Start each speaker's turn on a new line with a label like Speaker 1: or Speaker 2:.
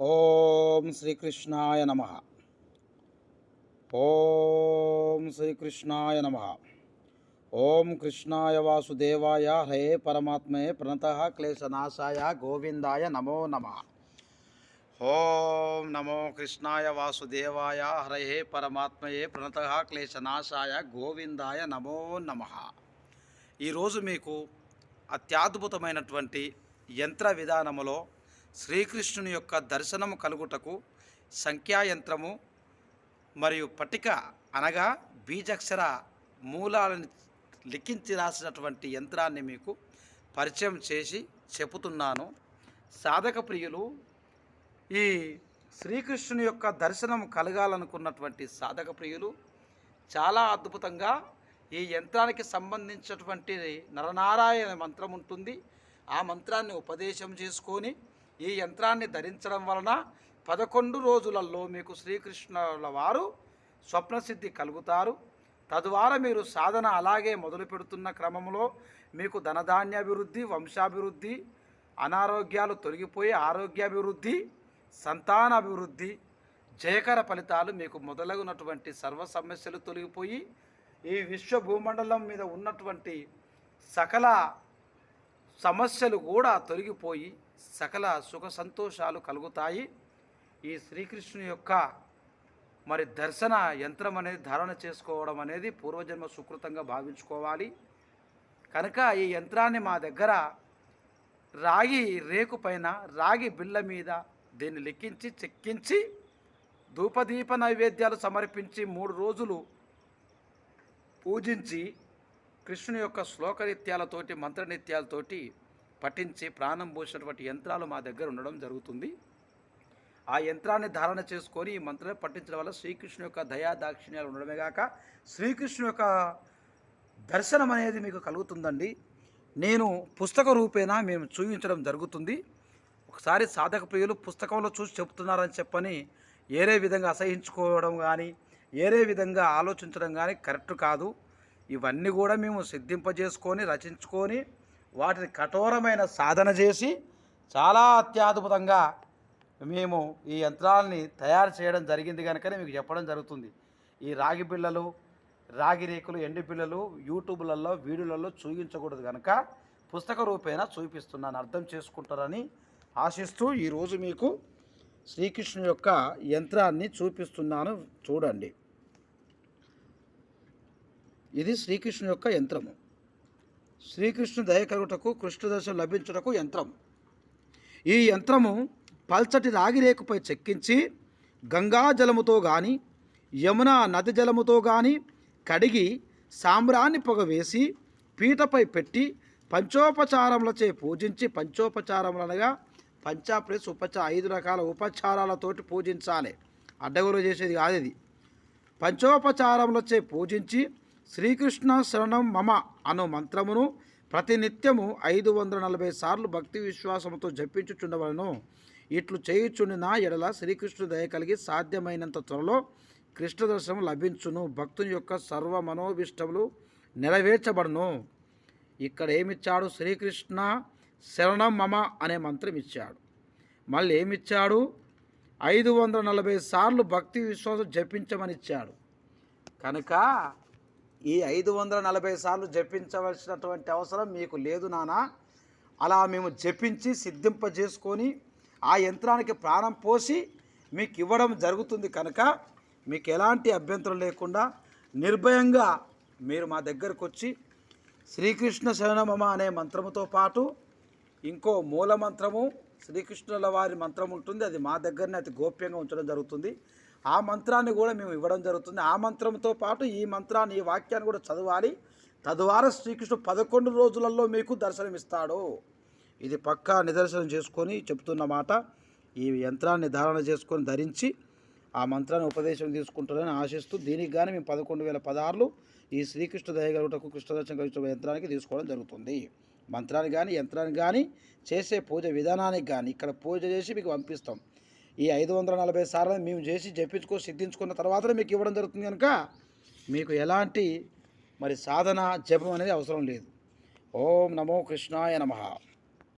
Speaker 1: ఓం శ్రీకృష్ణాయ నమ. ఓం శ్రీకృష్ణాయ నమ. ఓం కృష్ణాయ వాసుదేవాయ హరే పరమాత్మే ప్రణత క్లేశనాశాయ గోవిందాయ నమో నమ. ఓం నమో కృష్ణాయ వాసుదేవాయ హరే పరమాత్మయే ప్రణత క్లేశనాశాయ గోవిందాయ నమో నమ. ఈరోజు మీకు అత్యద్భుతమైనటువంటి యంత్ర విధానములో శ్రీకృష్ణుని యొక్క దర్శనము కలుగుటకు సంఖ్యాయంత్రము మరియు పటిక అనగా బీజక్షర మూలాలను లిఖించి రాసినటువంటి యంత్రాన్ని మీకు పరిచయం చేసి చెబుతున్నాను సాధక ప్రియులు ఈ శ్రీకృష్ణుని యొక్క దర్శనం కలగాలనుకున్నటువంటి సాధక ప్రియులు చాలా అద్భుతంగా ఈ యంత్రానికి సంబంధించినటువంటి నరనారాయణ మంత్రం ఉంటుంది. ఆ మంత్రాన్ని ఉపదేశం చేసుకొని ఈ యంత్రాన్ని ధరించడం వలన పదకొండు రోజులలో మీకు శ్రీకృష్ణుల వారు స్వప్నసిద్ధి కలుగుతారు. తద్వారా మీరు సాధన అలాగే మొదలు పెడుతున్న క్రమంలో మీకు ధనధాన్యాభివృద్ధి వంశాభివృద్ధి అనారోగ్యాలు తొలగిపోయి ఆరోగ్యాభివృద్ధి సంతానాభివృద్ధి జయకర ఫలితాలు మీకు మొదలగునటువంటి సర్వ సమస్యలు తొలగిపోయి ఈ విశ్వ భూమండలం మీద ఉన్నటువంటి సకల సమస్యలు కూడా తొలగిపోయి సకల సుఖ సంతోషాలు కలుగుతాయి. ఈ శ్రీకృష్ణుని యొక్క మరి దర్శన యంత్రం అనేది ధారణ చేసుకోవడం అనేది పూర్వజన్మ సుకృతంగా భావించుకోవాలి. కనుక ఈ యంత్రాన్ని మా దగ్గర రాగి రేకు పైన రాగి బిళ్ళ మీద దీన్ని లెక్కించి చెక్కించి ధూపదీప నైవేద్యాలు సమర్పించి మూడు రోజులు పూజించి కృష్ణుని యొక్క శ్లోకనిత్యాలతోటి మంత్రనిత్యాలతోటి పఠించి ప్రాణం పోసినటువంటి యంత్రాలు మా దగ్గర ఉండడం జరుగుతుంది. ఆ యంత్రాన్ని ధారణ చేసుకొని ఈ మంత్రాన్ని పఠించడం వల్ల శ్రీకృష్ణు యొక్క దయా దాక్షిణ్యాలు ఉండడమే కాక శ్రీకృష్ణు యొక్క దర్శనం అనేది మీకు కలుగుతుందండి. నేను పుస్తక రూపేణా మేము చూపించడం జరుగుతుంది. ఒకసారి సాధక ప్రియులు పుస్తకంలో చూసి చెప్తున్నారని చెప్పని ఏరే విధంగా అసహించుకోవడం కానీ ఏరే విధంగా ఆలోచించడం కానీ కరెక్ట్ కాదు. ఇవన్నీ కూడా మేము సిద్ధింపజేసుకొని రచించుకొని వాటిని కఠోరమైన సాధన చేసి చాలా అత్యద్భుతంగా మేము ఈ యంత్రాలని తయారు చేయడం జరిగింది కనుకనే మీకు చెప్పడం జరుగుతుంది. ఈ రాగి బిళ్ళలు రాగి రేకులు ఎండి బిళ్ళలు యూట్యూబ్లలో వీడియోలలో చూపించకూడదు కనుక పుస్తక రూపేణ చూపిస్తున్నాను అర్థం చేసుకుంటారని ఆశిస్తూ ఈరోజు మీకు శ్రీకృష్ణు యొక్క యంత్రాన్ని చూపిస్తున్నాను చూడండి. ఇది శ్రీకృష్ణు యొక్క యంత్రము. శ్రీకృష్ణు దయ కలుగుటకు కృష్ణదర్శనం లభించుటకు యంత్రం. ఈ యంత్రము పల్చటి రాగిరేకుపై చెక్కించి గంగా జలముతో కానీ యమున నది జలముతో కానీ కడిగి సాంబ్రాన్ని పొగవేసి పీటపై పెట్టి పంచోపచారములచే పూజించి పంచోపచారములనగా పంచా ప్లస్ ఉపచార ఐదు రకాల ఉపచారాలతోటి పూజించాలి. అడ్డగోలు చేసేది కాదు ఇది. పంచోపచారములచే పూజించి శ్రీకృష్ణ శరణం మమ అను మంత్రమును ప్రతినిత్యము ఐదు వందల నలభై సార్లు భక్తి విశ్వాసముతో జపించుచుండవలను. ఇట్లు చేయుచుండిన ఎడల శ్రీకృష్ణుడు దయ కలిగి సాధ్యమైనంత త్వరలో కృష్ణ దర్శనం లభించును. భక్తుని యొక్క సర్వ మనోభిష్టములు నెరవేర్చబడును. ఇక్కడ ఏమిచ్చాడు? శ్రీకృష్ణ శరణం మమ అనే మంత్రం ఇచ్చాడు మళ్ళీ ఏమిచ్చాడు? ఐదు వందల నలభై సార్లు భక్తి విశ్వాసం జపించమని ఇచ్చాడు కనుక ఈ ఐదు వందల నలభై సార్లు జపించవలసినటువంటి అవసరం మీకు లేదు నానా అలా మేము జపించి సిద్ధింపజేసుకొని ఆ యంత్రానికి ప్రాణం పోసి మీకు ఇవ్వడం జరుగుతుంది కనుక మీకు ఎలాంటి అభ్యంతరం లేకుండా నిర్భయంగా మీరు మా దగ్గరకు వచ్చి శ్రీకృష్ణ శరణమమ అనే మంత్రముతో పాటు ఇంకో మూల మంత్రము శ్రీకృష్ణుల వారి మంత్రం ఉంటుంది. అది మా దగ్గరనే అతి గోప్యంగా ఉంచడం జరుగుతుంది. ఆ మంత్రాన్ని కూడా మేము ఇవ్వడం జరుగుతుంది. ఆ మంత్రంతో పాటు ఈ మంత్రాన్ని ఈ వాక్యాన్ని కూడా చదవాలి. తద్వారా శ్రీకృష్ణుడు పదకొండు రోజులలో మీకు దర్శనమిస్తాడు. ఇది పక్కా నిదర్శనం చేసుకొని చెప్తున్న మాట. ఈ యంత్రాన్ని ధారణ చేసుకొని ధరించి ఆ మంత్రాన్ని ఉపదేశం తీసుకుంటారని ఆశిస్తూ దీనికి కానీ మేము పదకొండు వేల పదహారులు ఈ శ్రీకృష్ణ దయగలుగుటకు కృష్ణదర్శనం కలిగిన యంత్రానికి తీసుకోవడం జరుగుతుంది. మంత్రానికి కానీ యంత్రానికి కానీ చేసే పూజ విధానానికి కానీ ఇక్కడ పూజ చేసి మీకు పంపిస్తాం. ఈ ఐదు వందల నలభై సార్లు మేము చేసి జపించుకో సిద్ధించుకున్న తర్వాతనే మీకు ఇవ్వడం జరుగుతుంది కనుక మీకు ఎలాంటి మరి సాధన జపం అనేది అవసరం లేదు. ఓం నమో కృష్ణాయ నమః.